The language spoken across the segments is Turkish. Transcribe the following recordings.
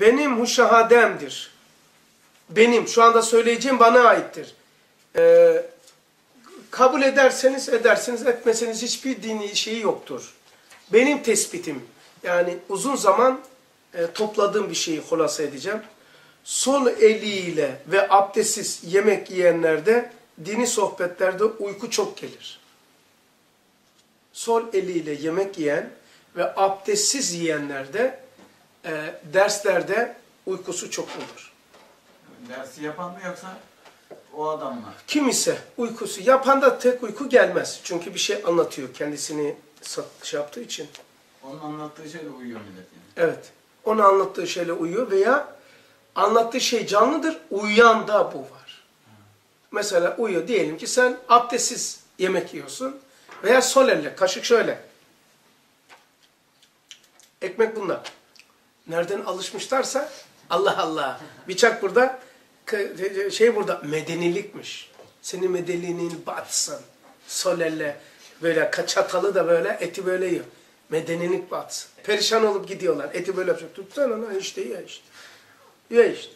benim huşahademdir. Benim, şu anda söyleyeceğim bana aittir. Ee, kabul ederseniz edersiniz, etmeseniz hiçbir dini şeyi yoktur. Benim tespitim, yani uzun zaman e, topladığım bir şeyi hulasa edeceğim. Sol eliyle ve abdestsiz yemek yiyenlerde dini sohbetlerde uyku çok gelir. Sol eliyle yemek yiyen ve abdestsiz yiyenlerde e, derslerde uykusu çok olur. Dersi yapan mı yoksa o adam mı? Kim ise uykusu, yapan da tek uyku gelmez. Çünkü bir şey anlatıyor kendisini sat- şey yaptığı için. Onun anlattığı şeyle uyuyor millet yani. Evet. Onu anlattığı şeyle uyuyor veya anlattığı şey canlıdır, uyuyan da bu var. Mesela uyuyor. Diyelim ki sen abdestsiz yemek yiyorsun veya sol elle, kaşık şöyle. Ekmek bunlar. Nereden alışmışlarsa Allah Allah. Bıçak burada, k- şey burada medenilikmiş. Senin medeniliğin batsın. Sol elle böyle çatalı da böyle eti böyle yiyor. Medenilik batsın. Perişan olup gidiyorlar. Eti böyle yapacak. Tutsana lan işte ye işte. Ye işte.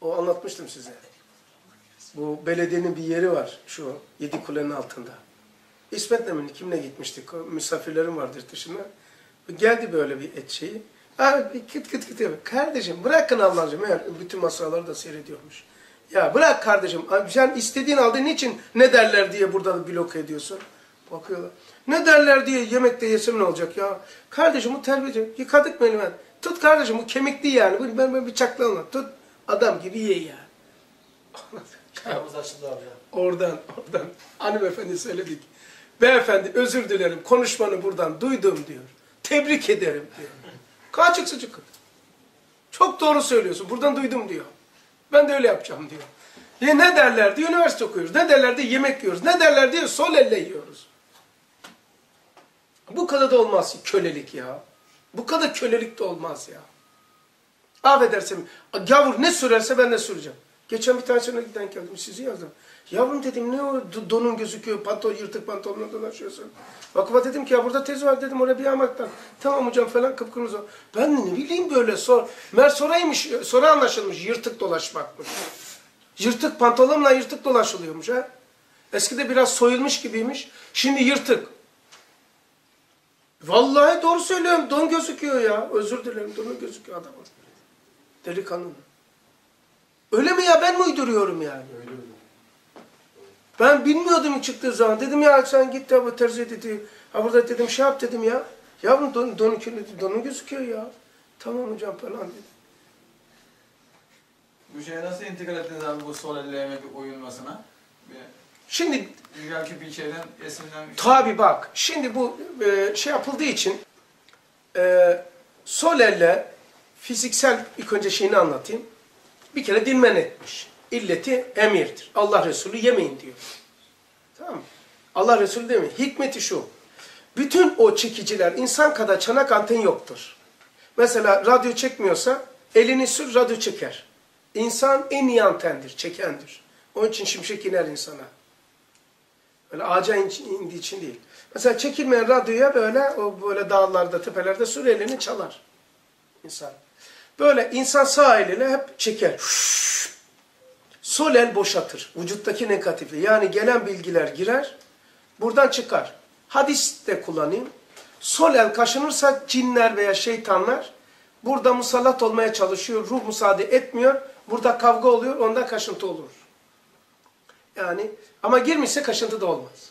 O anlatmıştım size. Bu belediyenin bir yeri var şu yedi kulenin altında. İsmet'le mi kimle gitmiştik? Misafirlerim vardır dışına. Geldi böyle bir et şeyi. Ha, bir kıt kıt kıt yapıyor. Kardeşim bırakın Allah'cığım. Meğer bütün masalları da seyrediyormuş. Ya bırak kardeşim. Abi sen istediğin halde niçin ne derler diye burada blok ediyorsun? Bakıyorlar. Ne derler diye yemekte yesem ne olacak ya? Kardeşim bu terbiyeci. Yıkadık mı elime? Tut kardeşim bu kemikli yani. Bu Ben, ben bıçakla anlat. Tut. Adam gibi ye ya. Kapımız açıldı abi ya. Oradan, oradan hanımefendi söyledik. Beyefendi özür dilerim konuşmanı buradan duydum diyor. Tebrik ederim diyor. Kaçık sucuk. Çok doğru söylüyorsun. Buradan duydum diyor. Ben de öyle yapacağım diyor. Ya ne derler diye üniversite okuyoruz. Ne derler diye yemek yiyoruz. Ne derler diye sol elle yiyoruz. Bu kadar da olmaz kölelik ya. Bu kadar kölelik de olmaz ya. Affedersin. Gavur ne sürerse ben de süreceğim. Geçen bir tanesine giden geldim sizi yazdım. Yavrum dedim ne o do- donun gözüküyor pantol yırtık pantolonla dolaşıyorsun. Vakıfa dedim ki ya burada tez var dedim oraya bir yamaktan. Tamam hocam falan kıpkırmızı. Ben ne bileyim böyle sor. Mer soraymış sonra anlaşılmış yırtık dolaşmakmış. Yırtık pantolonla yırtık dolaşılıyormuş ha. Eskide biraz soyulmuş gibiymiş. Şimdi yırtık. Vallahi doğru söylüyorum. Don gözüküyor ya. Özür dilerim. Don gözüküyor adamın. Delikanlı. Öyle mi ya? Ben mi uyduruyorum yani? Öyle öyle. Ben bilmiyordum çıktığı zaman. Dedim ya sen git ya bu terzi dedi. Ha burada dedim şey yap dedim ya. Yavrum don, donun, kirli- donun gözüküyor ya. Tamam hocam falan dedi. Bu şeye nasıl intikal ettiniz abi bu sol elle yemek uyulmasına? Bir, Şimdi belki bir şeyden esinlenmiş. tabi bak. Şimdi bu e, şey yapıldığı için e, sol elle fiziksel ilk önce şeyini anlatayım. Bir kere din men etmiş. İlleti emirdir. Allah Resulü yemeyin diyor. Tamam mı? Allah Resulü demiyor. Hikmeti şu. Bütün o çekiciler insan kadar çanak anten yoktur. Mesela radyo çekmiyorsa elini sür radyo çeker. İnsan en iyi antendir, çekendir. Onun için şimşek iner insana. Öyle ağaca in- indiği için değil. Mesela çekilmeyen radyoya böyle o böyle dağlarda, tepelerde sür elini çalar insan. Böyle insan sağ eliyle hep çeker. Sol el boşatır. Vücuttaki negatifi. Yani gelen bilgiler girer. Buradan çıkar. Hadis de kullanayım. Sol el kaşınırsa cinler veya şeytanlar burada musallat olmaya çalışıyor. Ruh müsaade etmiyor. Burada kavga oluyor. Ondan kaşıntı olur. Yani ama girmişse kaşıntı da olmaz.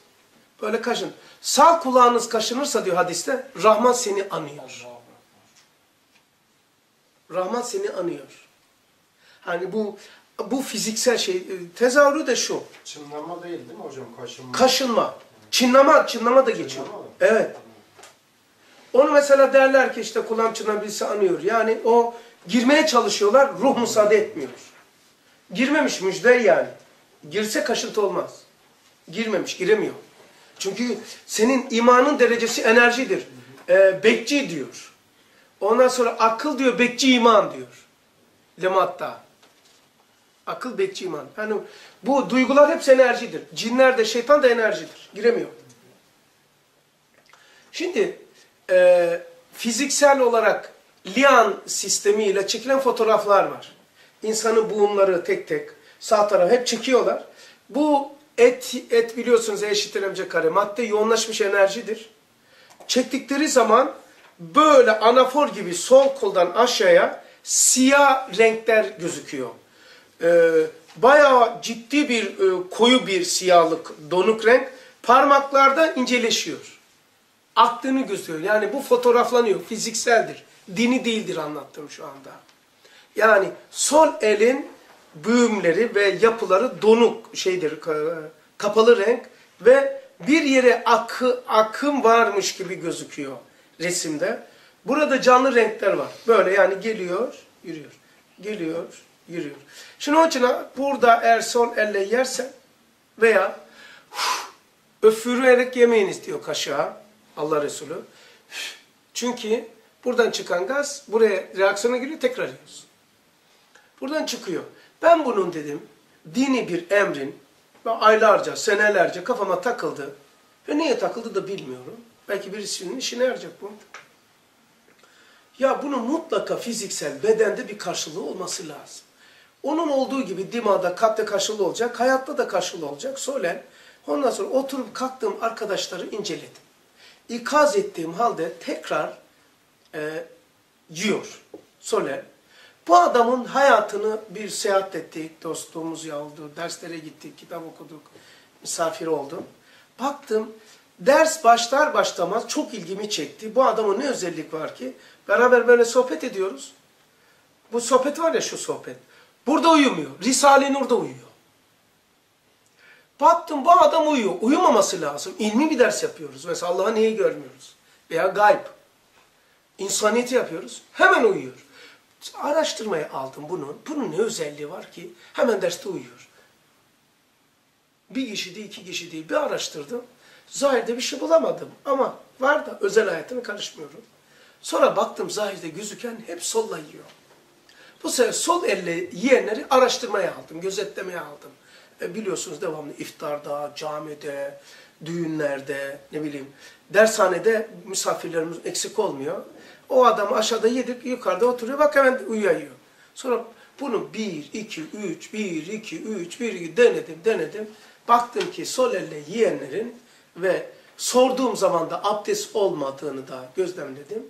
Böyle kaşın. Sağ kulağınız kaşınırsa diyor hadiste Rahman seni anıyor. Rahman seni anıyor. Hani bu bu fiziksel şey e, tezahürü de şu. Çınlama değil değil mi hocam? Kaşınma. Kaşınma. Çınlama, çınlama da geçiyor. Çınlama mı? Evet. Onu mesela derler ki işte kulağım çınlabilse anıyor. Yani o girmeye çalışıyorlar, ruh müsaade etmiyor. Girmemiş müjde yani. Girse kaşıntı olmaz. Girmemiş, giremiyor. Çünkü senin imanın derecesi enerjidir. Ee, bekçi diyor. Ondan sonra akıl diyor, bekçi iman diyor. Lematta. Akıl bekçi iman. Yani bu duygular hepsi enerjidir. Cinler de şeytan da enerjidir. Giremiyor. Şimdi e, fiziksel olarak lian sistemiyle çekilen fotoğraflar var. İnsanın buğumları tek tek sağ taraf hep çekiyorlar. Bu et, et biliyorsunuz E eşittir mc kare madde yoğunlaşmış enerjidir. Çektikleri zaman böyle anafor gibi sol koldan aşağıya siyah renkler gözüküyor. Ee, bayağı ciddi bir e, koyu bir siyahlık, donuk renk parmaklarda inceleşiyor. Aktığını gösteriyor. Yani bu fotoğraflanıyor, fizikseldir. Dini değildir anlattığım şu anda. Yani sol elin büğümleri ve yapıları donuk şeydir, ka- kapalı renk ve bir yere akı, akım varmış gibi gözüküyor resimde. Burada canlı renkler var. Böyle yani geliyor, yürüyor. Geliyor, yürüyor. Şimdi onun için burada eğer sol elle yersen veya öfürerek yemeyiniz diyor kaşığa Allah Resulü. Çünkü buradan çıkan gaz buraya reaksiyona giriyor tekrar yiyoruz. Buradan çıkıyor. Ben bunun dedim dini bir emrin ve aylarca, senelerce kafama takıldı. Ve niye takıldı da bilmiyorum. Belki birisinin işine yarayacak bu. Ya bunun mutlaka fiziksel bedende bir karşılığı olması lazım. Onun olduğu gibi dimada, kalpte karşılığı olacak, hayatta da karşılığı olacak. Solen. Ondan sonra oturup kalktığım arkadaşları inceledim. İkaz ettiğim halde tekrar e, yiyor. Solen. Bu adamın hayatını bir seyahat ettik, dostluğumuz oldu, derslere gittik, kitap okuduk, misafir oldum. Baktım, ders başlar başlamaz çok ilgimi çekti. Bu adamın ne özellik var ki? Beraber böyle sohbet ediyoruz. Bu sohbet var ya şu sohbet. Burada uyumuyor. Risale-i Nur'da uyuyor. Baktım bu adam uyuyor. Uyumaması lazım. İlmi bir ders yapıyoruz. Mesela Allah'ı neyi görmüyoruz? Veya gayb. İnsaniyeti yapıyoruz. Hemen uyuyor. Araştırmaya aldım bunun. Bunun ne özelliği var ki? Hemen derste uyuyor. Bir kişi değil, iki kişi değil. Bir araştırdım. Zahirde bir şey bulamadım. Ama var da özel hayatına karışmıyorum. Sonra baktım zahirde gözüken hep solla yiyor. Bu sefer sol elle yiyenleri araştırmaya aldım, gözetlemeye aldım. E biliyorsunuz devamlı iftarda, camide, düğünlerde, ne bileyim, dershanede misafirlerimiz eksik olmuyor. O adam aşağıda yedik, yukarıda oturuyor, bak hemen uyuyuyor. Sonra bunu bir, iki, üç, bir, iki, üç, bir, iki denedim, denedim. Baktım ki sol elle yiyenlerin ve sorduğum zaman da abdest olmadığını da gözlemledim.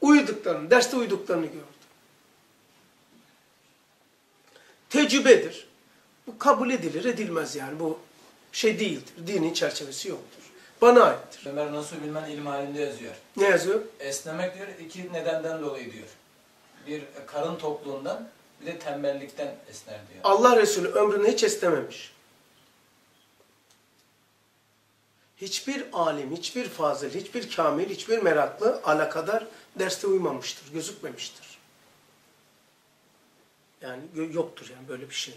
Uyuduklarını, derste uyuduklarını gördüm. Tecrübedir. Bu kabul edilir, edilmez yani. Bu şey değildir. Dinin çerçevesi yoktur. Bana aittir. Ömer Nasuh Bilmen ilim halinde yazıyor. Ne yazıyor? Esnemek diyor iki nedenden dolayı diyor. Bir karın tokluğundan bir de tembellikten esner diyor. Allah Resulü ömrünü hiç istememiş. Hiçbir alim, hiçbir fazıl, hiçbir kamil, hiçbir meraklı alakadar derste uymamıştır, gözükmemiştir. Yani yoktur yani böyle bir şey.